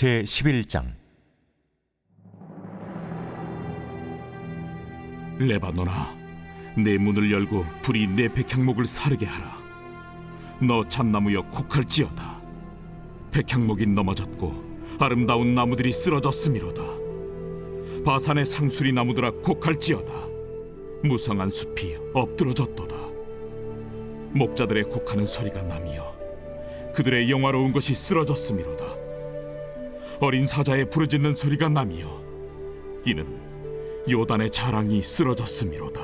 제 11장 레바노나, 내 문을 열고 불이 내 백향목을 사르게 하라. 너 참나무여 곡할지어다. 백향목이 넘어졌고 아름다운 나무들이 쓰러졌음이로다. 바산의 상수리 나무들아 곡할지어다. 무성한 숲이 엎드러졌도다. 목자들의 곡하는 소리가 나며 그들의 영화로운 것이 쓰러졌음이로다. 어린 사자의 부르짖는 소리가 나며 이는 요단의 자랑이 쓰러졌음이로다.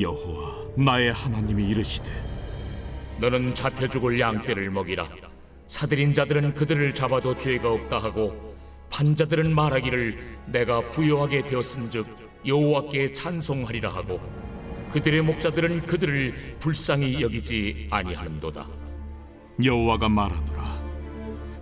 여호와 나의 하나님이 이르시되 너는 잡혀 죽을 양떼를 먹이라. 사들인 자들은 그들을 잡아도 죄가 없다 하고 판자들은 말하기를 내가 부요하게 되었은즉 여호와께 찬송하리라 하고 그들의 목자들은 그들을 불쌍히 여기지 아니하는도다. 여호와가 말하노라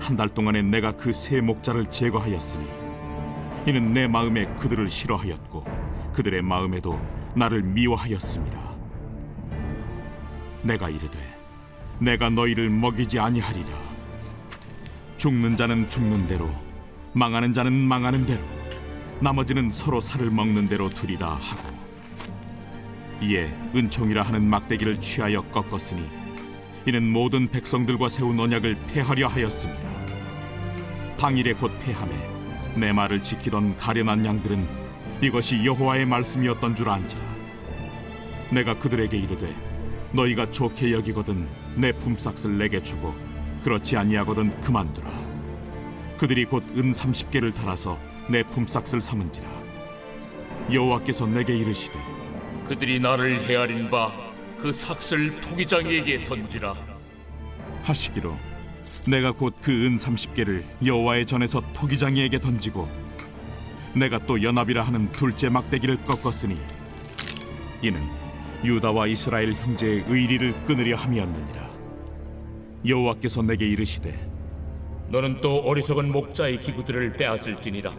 한 달 동안에 내가 그 세 목자를 제거하였으니 이는 내 마음에 그들을 싫어하였고 그들의 마음에도 나를 미워하였습니다. 내가 이르되 내가 너희를 먹이지 아니하리라. 죽는 자는 죽는 대로 망하는 자는 망하는 대로 나머지는 서로 살을 먹는 대로 두리라 하고 이에 은총이라 하는 막대기를 취하여 꺾었으니 이는 모든 백성들과 세운 언약을 폐하려 하였습니다. 당일에 곧 폐함에 내 말을 지키던 가련한 양들은 이것이 여호와의 말씀이었던 줄 안지라. 내가 그들에게 이르되 너희가 좋게 여기거든 내 품삯을 내게 주고 그렇지 아니하거든 그만두라. 그들이 곧 은 삼십 개를 달아서 내 품삯을 삼은지라. 여호와께서 내게 이르시되 그들이 나를 헤아린 바 그 삭슬 토기장이에게 던지라. 하시기로 내가 곧 그은 삼십 개를 여호와의 전에서 토기장이에게 던지고 내가 또 연합이라 하는 둘째 막대기를 꺾었으니 이는 유다와 이스라엘 형제의 의리를 끊으려 함이었느니라 여호와께서 내게 이르시되 너는 또 어리석은 목자의 기구들을 빼앗을지니라.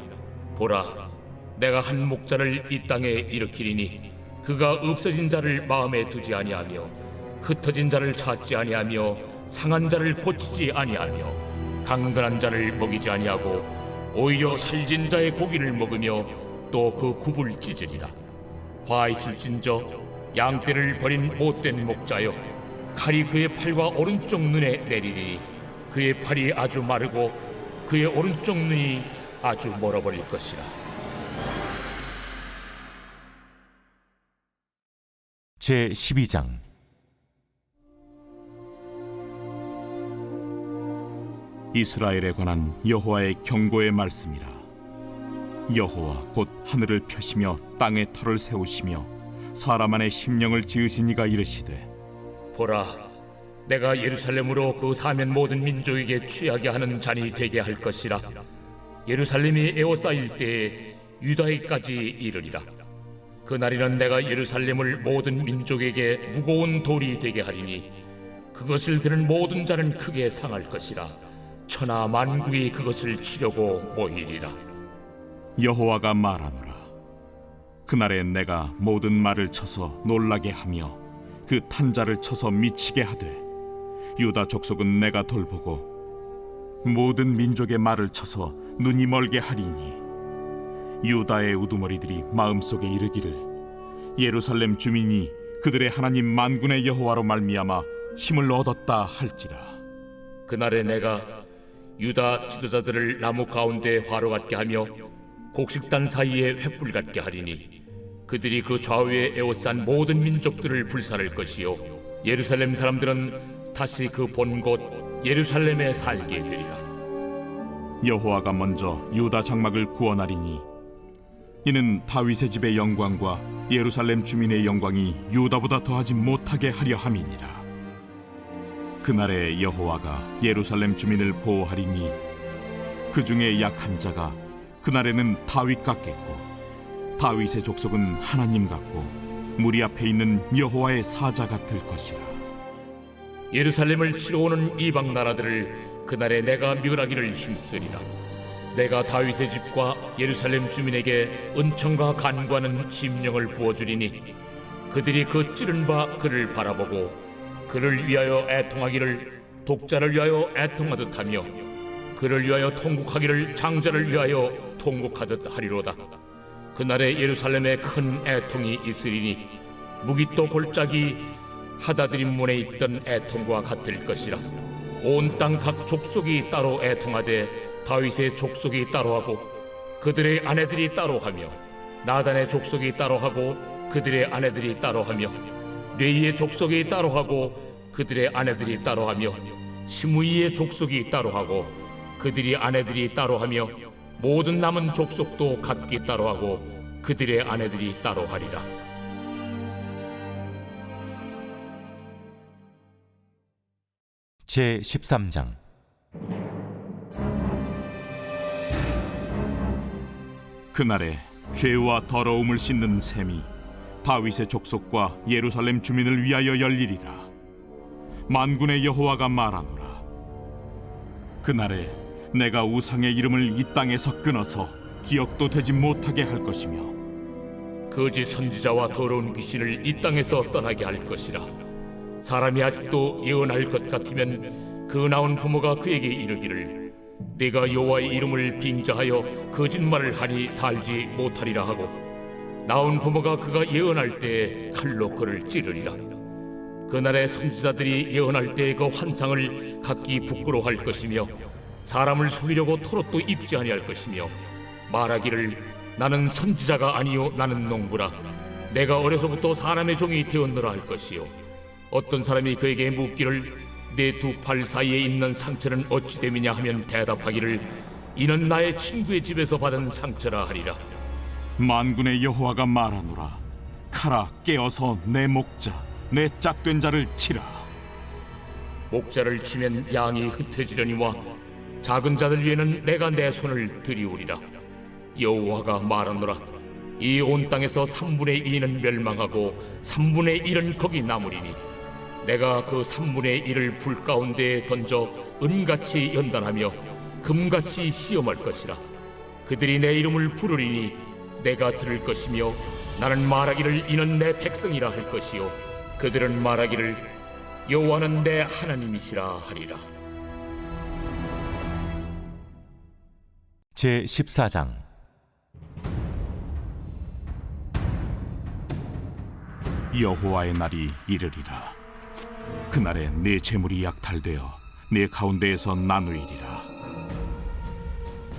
보라, 내가 한 목자를 이 땅에 일으키리니 그가 없어진 자를 마음에 두지 아니하며 흩어진 자를 찾지 아니하며 상한 자를 고치지 아니하며 강건한 자를 먹이지 아니하고 오히려 살진 자의 고기를 먹으며 또 그 굽을 찢으리라. 화 있을진저 양떼를 버린 못된 목자여 칼이 그의 팔과 오른쪽 눈에 내리리니 그의 팔이 아주 마르고 그의 오른쪽 눈이 아주 멀어버릴 것이라. 제 12장 이스라엘에 관한 여호와의 경고의 말씀이라 여호와 곧 하늘을 펴시며 땅에 터를 세우시며 사람 안에 심령을 지으신 이가 이르시되 보라, 내가 예루살렘으로 그 사면 모든 민족에게 취하게 하는 잔이 되게 할 것이라. 예루살렘이 에워싸일 때에 유다에까지 이르리라. 그날에는 내가 예루살렘을 모든 민족에게 무거운 돌이 되게 하리니 그것을 들은 모든 자는 크게 상할 것이라. 천하 만국이 그것을 치려고 모이리라. 여호와가 말하노라 그날에 내가 모든 말을 쳐서 놀라게 하며 그 탄자를 쳐서 미치게 하되 유다 족속은 내가 돌보고 모든 민족의 말을 쳐서 눈이 멀게 하리니 유다의 우두머리들이 마음속에 이르기를 예루살렘 주민이 그들의 하나님 만군의 여호와로 말미암아 힘을 얻었다 할지라 그날에 내가 유다 지도자들을 나무 가운데 화로 같게 하며 곡식단 사이에 횃불 같게 하리니 그들이 그 좌우에 에워싼 모든 민족들을 불살할 것이요 예루살렘 사람들은 다시 그 본 곳 예루살렘에 살게 되리라. 여호와가 먼저 유다 장막을 구원하리니 이는 다윗의 집의 영광과 예루살렘 주민의 영광이 유다보다 더하지 못하게 하려 함이니라 그날에 여호와가 예루살렘 주민을 보호하리니 그 중에 약한 자가 그날에는 다윗 같겠고 다윗의 족속은 하나님 같고 무리 앞에 있는 여호와의 사자 같을 것이라 예루살렘을 치러 오는 이방 나라들을 그날에 내가 멸하기를 힘쓰리라. 내가 다윗의 집과 예루살렘 주민에게 은총과 간구하는 심령을 부어주리니 그들이 그 찌른 바 그를 바라보고 그를 위하여 애통하기를 독자를 위하여 애통하듯 하며 그를 위하여 통곡하기를 장자를 위하여 통곡하듯 하리로다. 그날에 예루살렘에 큰 애통이 있으리니 무기또 골짜기 하다드림 문에 있던 애통과 같을 것이라 온 땅 각 족속이 따로 애통하되 다윗의 족속이 따로 하고 그들의 아내들이 따로 하며 나단의 족속이 따로 하고 그들의 아내들이 따로 하며 레이의 족속이 따로 하고 그들의 아내들이 따로 하며 시므이의 족속이 따로 하고 그들이 아내들이 따로 하며 모든 남은 족속도 각기 따로 하고 그들의 아내들이 따로 하리라. 제 13장 그날에 죄와 더러움을 씻는 셈이 다윗의 족속과 예루살렘 주민을 위하여 열리리라 만군의 여호와가 말하노라 그날에 내가 우상의 이름을 이 땅에서 끊어서 기억도 되지 못하게 할 것이며 거짓 선지자와 더러운 귀신을 이 땅에서 떠나게 할 것이라. 사람이 아직도 예언할 것 같으면 그 나온 부모가 그에게 이르기를 내가 여호와의 이름을 빙자하여 거짓말을 하니 살지 못하리라 하고 나온 부모가 그가 예언할 때 칼로 그를 찌르리라. 그날에 선지자들이 예언할 때그 환상을 각기 부끄러워할 것이며 사람을 속이려고 토롯도 입지 아니할 것이며 말하기를 나는 선지자가 아니요 나는 농부라. 내가 어려서부터 사람의 종이 되었노라 할 것이요. 어떤 사람이 그에게 묻기를 내 두 팔 사이에 있는 상처는 어찌 됨이냐 하면 대답하기를 이는 나의 친구의 집에서 받은 상처라 하리라 만군의 여호와가 말하노라. 카라 깨어서 내 목자 내 짝된 자를 치라. 목자를 치면 양이 흩어지려니와 작은 자들 위에는 내가 내 손을 들이우리라. 여호와가 말하노라. 이 온 땅에서 3분의 2는 멸망하고 3분의 1은 거기 남으리니 내가 그 3분의 1을 불 가운데에 던져 은같이 연단하며 금같이 시험할 것이라. 그들이 내 이름을 부르리니 내가 들을 것이며 나는 말하기를 이는 내 백성이라 할 것이요. 그들은 말하기를 여호와는 내 하나님이시라 하리라. 제 14장. 여호와의 날이 이르리라. 그날에 내 재물이 약탈되어 내 가운데에서 나누이리라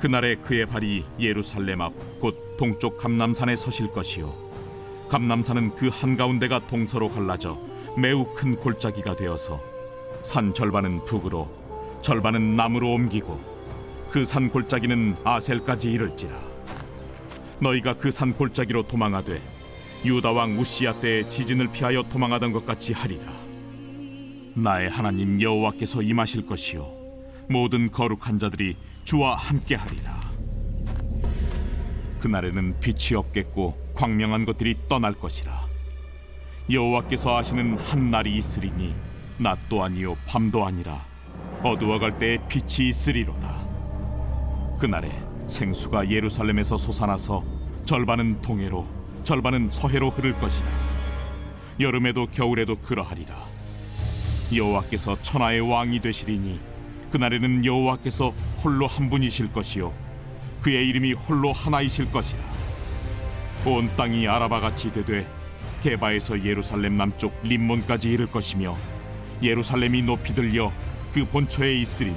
그날에 그의 발이 예루살렘 앞 곧 동쪽 감남산에 서실 것이요. 감남산은 그 한가운데가 동서로 갈라져 매우 큰 골짜기가 되어서 산 절반은 북으로 절반은 남으로 옮기고 그 산 골짜기는 아셀까지 이를지라. 너희가 그 산 골짜기로 도망하되 유다 왕 우시야 때의 지진을 피하여 도망하던 것 같이 하리라. 나의 하나님 여호와께서 임하실 것이요 모든 거룩한 자들이 주와 함께하리라. 그날에는 빛이 없겠고 광명한 것들이 떠날 것이라. 여호와께서 하시는 한 날이 있으리니 낮도 아니요 밤도 아니라 어두워갈 때에 빛이 있으리로다. 그날에 생수가 예루살렘에서 솟아나서 절반은 동해로 절반은 서해로 흐를 것이라. 여름에도 겨울에도 그러하리라. 여호와께서 천하의 왕이 되시리니 그날에는 여호와께서 홀로 한 분이실 것이요. 그의 이름이 홀로 하나이실 것이라. 온 땅이 아라바 같이 되되 게바에서 예루살렘 남쪽 림몬까지 이를 것이며 예루살렘이 높이 들려 그 본처에 있으리니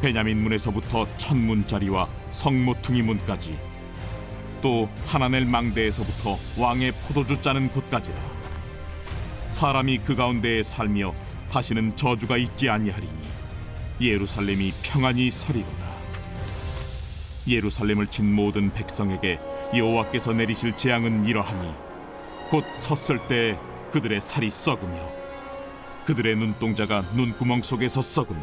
베냐민 문에서부터 천문짜리와 성모퉁이 문까지 또 하나넬 망대에서부터 왕의 포도주 짜는 곳까지라. 사람이 그 가운데에 살며 다시는 저주가 있지 아니하리니 예루살렘이 평안히 서리로다. 예루살렘을 친 모든 백성에게 여호와께서 내리실 재앙은 이러하니 곧 섰을 때 그들의 살이 썩으며 그들의 눈동자가 눈구멍 속에서 썩으며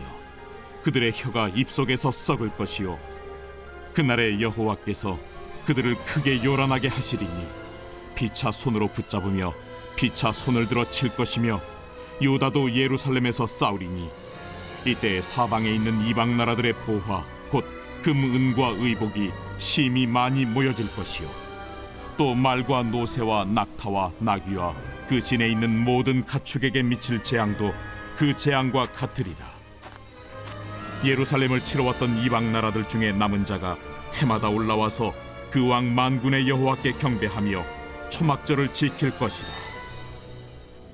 그들의 혀가 입 속에서 썩을 것이요 그날에 여호와께서 그들을 크게 요란하게 하시리니 피차 손으로 붙잡으며 피차 손을 들어 칠 것이며 유다도 예루살렘에서 싸우리니 이때 사방에 있는 이방 나라들의 보화 곧 금 은과 의복이 심히 많이 모여질 것이요. 또 말과 노새와 낙타와 나귀와 그 진에 있는 모든 가축에게 미칠 재앙도 그 재앙과 같으리라. 예루살렘을 치러 왔던 이방 나라들 중에 남은 자가 해마다 올라와서 그 왕 만군의 여호와께 경배하며 초막절을 지킬 것이라.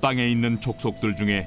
땅에 있는 족속들 중에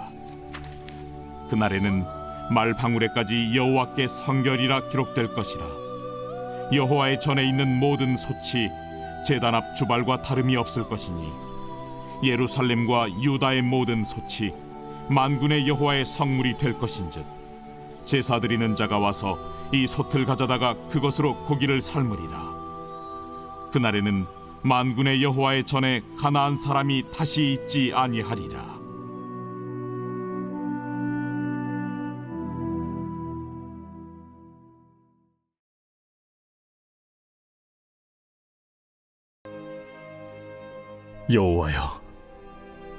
그날에는 말 방울에까지 여호와께 성결이라 기록될 것이라. 여호와의 전에 있는 모든 소치 제단 앞 주발과 다름이 없을 것이니 예루살렘과 유다의 모든 소치 만군의 여호와의 성물이 될 것인즉 제사 드리는 자가 와서 이 솥을 가져다가 그것으로 고기를 삶으리라. 그날에는 만군의 여호와의 전에 가나안 사람이 다시 있지 아니하리라 여호와여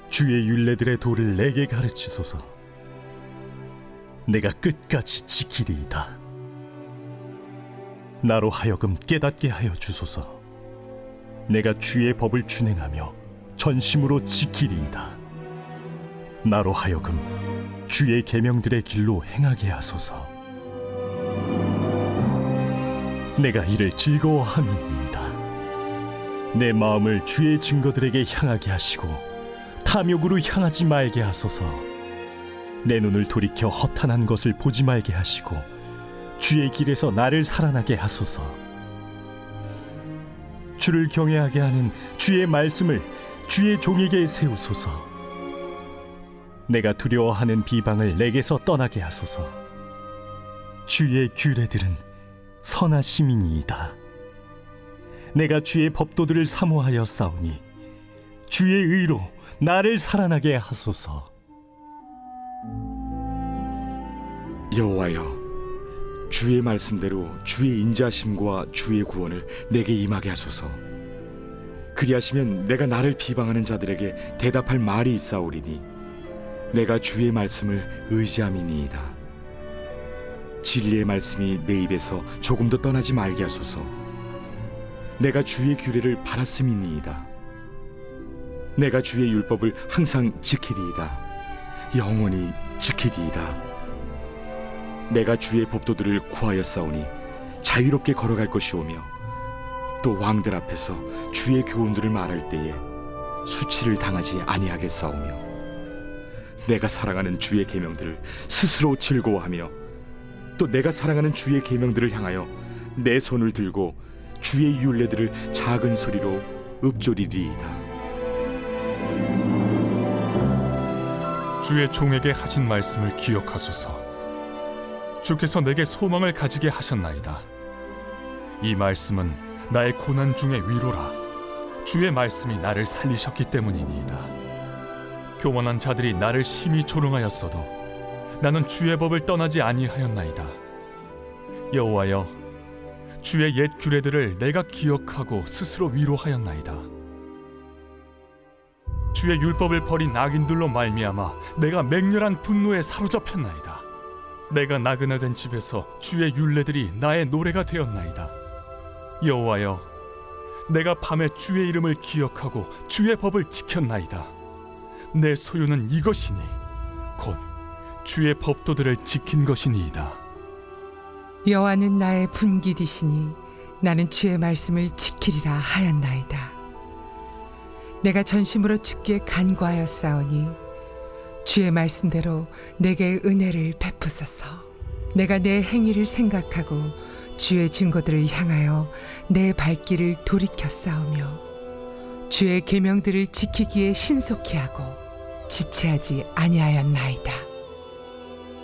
주의 율례들의 도를 내게 가르치소서. 내가 끝까지 지키리이다. 나로 하여금 깨닫게 하여 주소서. 내가 주의 법을 준행하며 전심으로 지키리이다. 나로 하여금 주의 계명들의 길로 행하게 하소서. 내가 이를 즐거워함이니이다 내 마음을 주의 증거들에게 향하게 하시고 탐욕으로 향하지 말게 하소서. 내 눈을 돌이켜 허탄한 것을 보지 말게 하시고 주의 길에서 나를 살아나게 하소서. 주를 경외하게 하는 주의 말씀을 주의 종에게 세우소서. 내가 두려워하는 비방을 내게서 떠나게 하소서. 주의 규례들은 선하심이니이다. 내가 주의 법도들을 사모하여 싸우니 주의 의로 나를 살아나게 하소서. 여호와여 주의 말씀대로 주의 인자심과 주의 구원을 내게 임하게 하소서. 그리하시면 내가 나를 비방하는 자들에게 대답할 말이 있사오리니 내가 주의 말씀을 의지함이니이다. 진리의 말씀이 내 입에서 조금도 떠나지 말게 하소서 내가 주의 규례를 바랐음이니이다. 내가 주의 율법을 항상 지키리이다. 영원히 지키리이다. 내가 주의 법도들을 구하여 싸우니 자유롭게 걸어갈 것이오며 또 왕들 앞에서 주의 교훈들을 말할 때에 수치를 당하지 아니하겠사오며 내가 사랑하는 주의 계명들을 스스로 즐거워하며 또 내가 사랑하는 주의 계명들을 향하여 내 손을 들고 주의 율례들을 작은 소리로 읊조리리이다 주의 종에게 하신 말씀을 기억하소서. 주께서 내게 소망을 가지게 하셨나이다. 이 말씀은 나의 고난 중의 위로라. 주의 말씀이 나를 살리셨기 때문이니이다. 교만한 자들이 나를 심히 조롱하였어도 나는 주의 법을 떠나지 아니하였나이다. 여호와여, 주의 옛 규례들을 내가 기억하고 스스로 위로하였나이다. 주의 율법을 버린 악인들로 말미암아 내가 맹렬한 분노에 사로잡혔나이다. 내가 나그네된 집에서 주의 율례들이 나의 노래가 되었나이다. 여호와여, 내가 밤에 주의 이름을 기억하고 주의 법을 지켰나이다. 내 소유는 이것이니 곧 주의 법도들을 지킨 것이니이다. 여호와는 나의 분기디시니 나는 주의 말씀을 지키리라 하였나이다. 내가 전심으로 주께 간구하였사오니 주의 말씀대로 내게 은혜를 베푸소서. 내가 내 행위를 생각하고 주의 증거들을 향하여 내 발길을 돌이켜 싸우며 주의 계명들을 지키기에 신속히 하고 지체하지 아니하였나이다.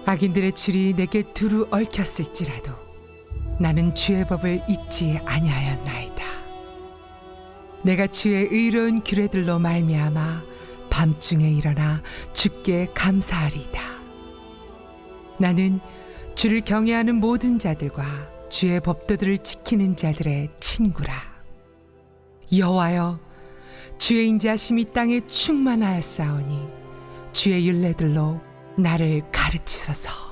악인들의 줄이 내게 두루 얽혔을지라도 나는 주의 법을 잊지 아니하였나이다. 내가 주의 의로운 규례들로 말미암아 밤중에 일어나 주께 감사하리이다. 나는 주를 경외하는 모든 자들과 주의 법도들을 지키는 자들의 친구라. 여호와여, 주의 인자심이 땅에 충만하였사오니 주의 윤례들로 나를 가르치소서.